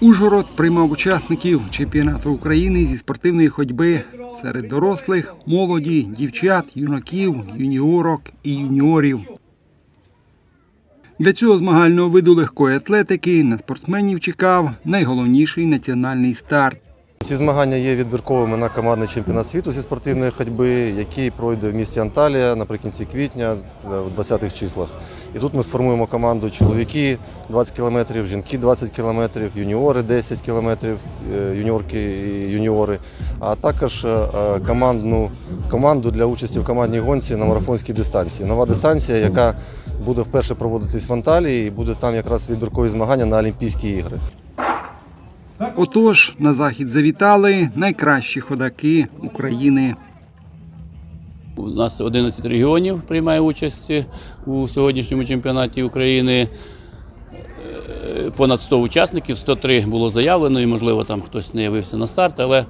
Ужгород приймав учасників чемпіонату України зі спортивної ходьби серед дорослих, молоді, дівчат, юнаків, юніорок і юніорів. Для цього змагального виду легкої атлетики на спортсменів чекав найголовніший національний старт. Ці змагання є відбірковими на командний чемпіонат світу зі спортивної ходьби, який пройде в місті Анталія наприкінці квітня, е, в 20-х числах. І тут ми сформуємо команду чоловіки 20 кілометрів, жінки 20 кілометрів, юніори 10 кілометрів, е, юніорки і юніори, а також е, командну команду для участі в командній гонці на марафонській дистанції. Нова дистанція, яка буде вперше проводитись в Анталії, і буде там якраз відбіркові змагання на Олімпійські ігри. Отож, на захід завітали найкращі ходаки України. У нас 11 регіонів приймає участь у сьогоднішньому чемпіонаті України. Е, Понад 100 учасників, 103 було заявлено, і можливо там хтось не явився на старт, але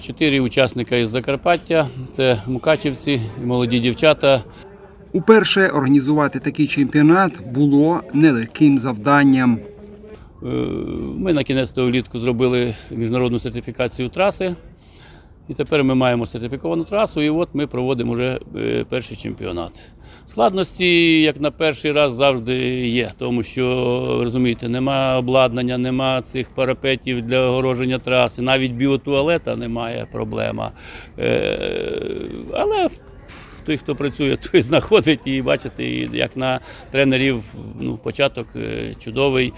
4 учасника із Закарпаття це Мукачівці, молоді дівчата. Уперше організувати такий чемпіонат було нелегким завданням. Е, Ми на кінець того влітку зробили міжнародну сертифікацію траси. І тепер ми маємо сертифіковану трасу, і от ми проводимо вже е, перший чемпіонат. Складності, як на перший раз, завжди є, тому що розумієте, нема обладнання, нема цих парапетів для огороження траси, навіть біотуалета немає проблема. Е, Але той, хто працює, той знаходить і бачите, як на тренерів ну, початок чудовий.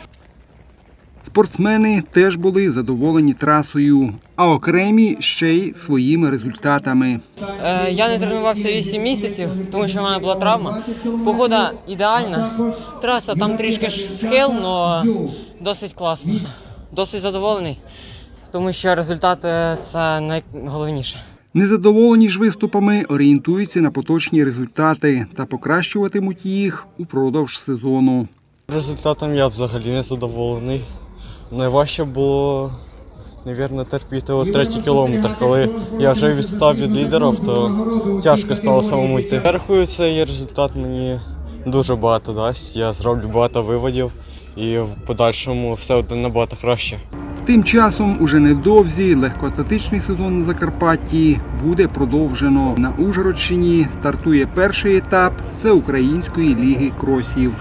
Спортсмени теж були задоволені трасою, а окремі ще й своїми результатами. Е, Я не тренувався 8 місяців, тому що в мене була травма. Погода ідеальна. Траса там трішки схил, але досить класно. Досить задоволений, тому що результат е, це найголовніше. Незадоволені ж виступами орієнтуються на поточні результати та покращуватимуть їх упродовж сезону. Результатом я взагалі не задоволений. Найважче було, мабуть, терпіти от третій кілометр. Коли я вже відстав від лідерів, то тяжко стало самому йти. Я рахую, цей результат мені дуже багато дасть. Я зроблю багато виводів і в подальшому все буде набагато краще. Тим часом уже невдовзі легкоатлетичний сезон на Закарпатті буде продовжено. На Ужгородщині стартує перший етап всеукраїнської ліги кросів.